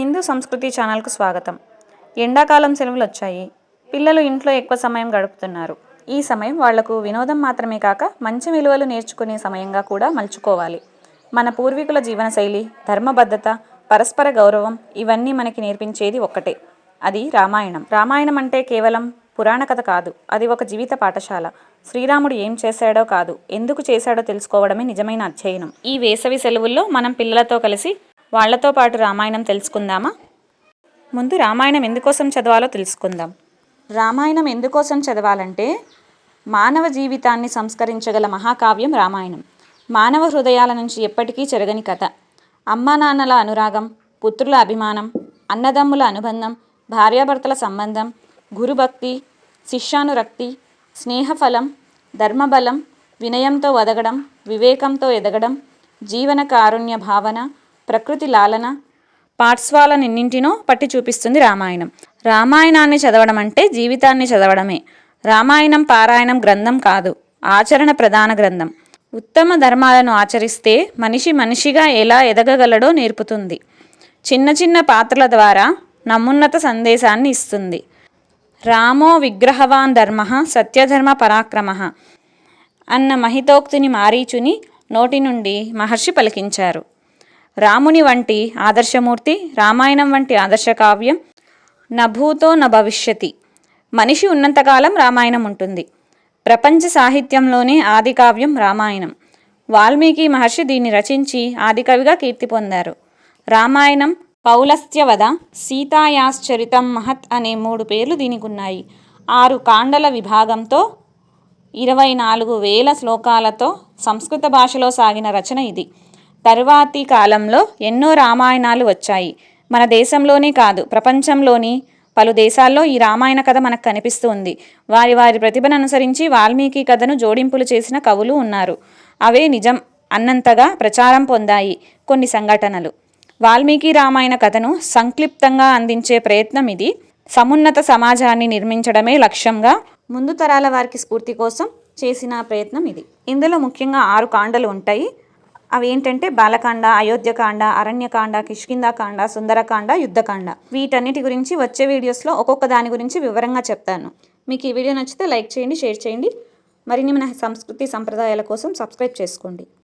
హిందూ సంస్కృతి ఛానల్కు స్వాగతం. ఎండాకాలం సెలవులు వచ్చాయి పిల్లలు ఇంట్లో ఎక్కువ సమయం గడుపుతున్నారు. ఈ సమయం వాళ్ళకు వినోదం మాత్రమే కాక మంచి విలువలు నేర్చుకునే సమయంగా కూడా మలుచుకోవాలి. మన పూర్వీకుల జీవనశైలి ధర్మబద్ధత పరస్పర గౌరవం ఇవన్నీ మనకి నేర్పించేది ఒక్కటే. అది రామాయణం. రామాయణం అంటే కేవలం పురాణ కథ కాదు. అది ఒక జీవిత పాఠశాల. శ్రీరాముడు ఏం చేశాడో కాదు. ఎందుకు చేశాడో తెలుసుకోవడమే నిజమైన అధ్యయనం. ఈ వేసవి సెలవుల్లో మనం పిల్లలతో కలిసి వాళ్ళతో పాటు రామాయణం తెలుసుకుందామా? ముందు రామాయణం ఎందుకోసం చదవాలో తెలుసుకుందాం. రామాయణం ఎందుకోసం చదవాలంటే మానవ జీవితాన్ని సంస్కరించగల మహాకావ్యం రామాయణం. మానవ హృదయాల నుంచి ఎప్పటికీ చెరగని కథ. అమ్మా నాన్నల అనురాగం పుత్రుల అభిమానం అన్నదమ్ముల అనుబంధం భార్యాభర్తల సంబంధం గురుభక్తి శిష్యానురక్తి స్నేహఫలం ధర్మబలం వినయంతో వదగడం వివేకంతో ఎదగడం జీవన కారుణ్య భావన ప్రకృతి లాలన పాఠశాలనిన్నింటినో పట్టి చూపిస్తుంది రామాయణం. రామాయణాన్ని చదవడం అంటే జీవితాన్ని చదవడమే. రామాయణం పారాయణం గ్రంథం కాదు ఆచరణ ప్రధాన గ్రంథం. ఉత్తమ ధర్మాలను ఆచరిస్తే మనిషి మనిషిగా ఎలా ఎదగగలడో నేర్పుతుంది. చిన్న చిన్న పాత్రల ద్వారా నమున్నత సందేశాన్ని ఇస్తుంది. రామో విగ్రహవాన్ ధర్మ సత్యధర్మ పరాక్రమ అన్న మహితోక్తిని మారీచుని నోటి నుండి మహర్షి పలికించారు. రాముని వంటి ఆదర్శమూర్తి రామాయణం వంటి ఆదర్శ కావ్యం నభూతో న భవిష్యతి మనిషి ఉన్నంతకాలం రామాయణం ఉంటుంది. ప్రపంచ సాహిత్యంలోనే ఆది కావ్యం రామాయణం. వాల్మీకి మహర్షి దీన్ని రచించి ఆదికవిగా కీర్తి పొందారు. రామాయణం పౌలస్త్యవద సీతాయాశ్చరితం మహత్ అనే మూడు పేర్లు దీనికి ఉన్నాయి ఆరు కాండల విభాగంతో ఇరవై నాలుగు వేల శ్లోకాలతో సంస్కృత భాషలో సాగిన రచన ఇది. తరువాతి కాలంలో ఎన్నో రామాయణాలు వచ్చాయి. మన దేశంలోనే కాదు ప్రపంచంలోని పలు దేశాల్లో ఈ రామాయణ కథ మనకు కనిపిస్తూ ఉంది. వారి వారి ప్రతిభను అనుసరించి వాల్మీకి కథను జోడింపులు చేసిన కవులు ఉన్నారు. అవే నిజం అన్నంతగా ప్రచారం పొందాయి కొన్ని సంఘటనలు. వాల్మీకి రామాయణ కథను సంక్లిప్తంగా అందించే ప్రయత్నం ఇది. సమున్నత సమాజాన్ని నిర్మించడమే లక్ష్యంగా ముందు తరాల వారికి స్ఫూర్తి కోసం చేసిన ప్రయత్నం ఇది. ఇందులో ముఖ్యంగా ఆరు కాండలు ఉంటాయి. అవి ఏంటంటే బాలకాండ అయోధ్యకాండ అరణ్యకాండ కిష్కిందాకాండ సుందరకాండ యుద్ధకాండ. వీటన్నిటి గురించి వచ్చే వీడియోస్లో ఒక్కొక్క దాని గురించి వివరంగా చెప్తాను. మీకు ఈ వీడియో నచ్చితే లైక్ చేయండి షేర్ చేయండి. మరిన్ని మన సంస్కృతి సంప్రదాయాల కోసం సబ్స్క్రైబ్ చేసుకోండి.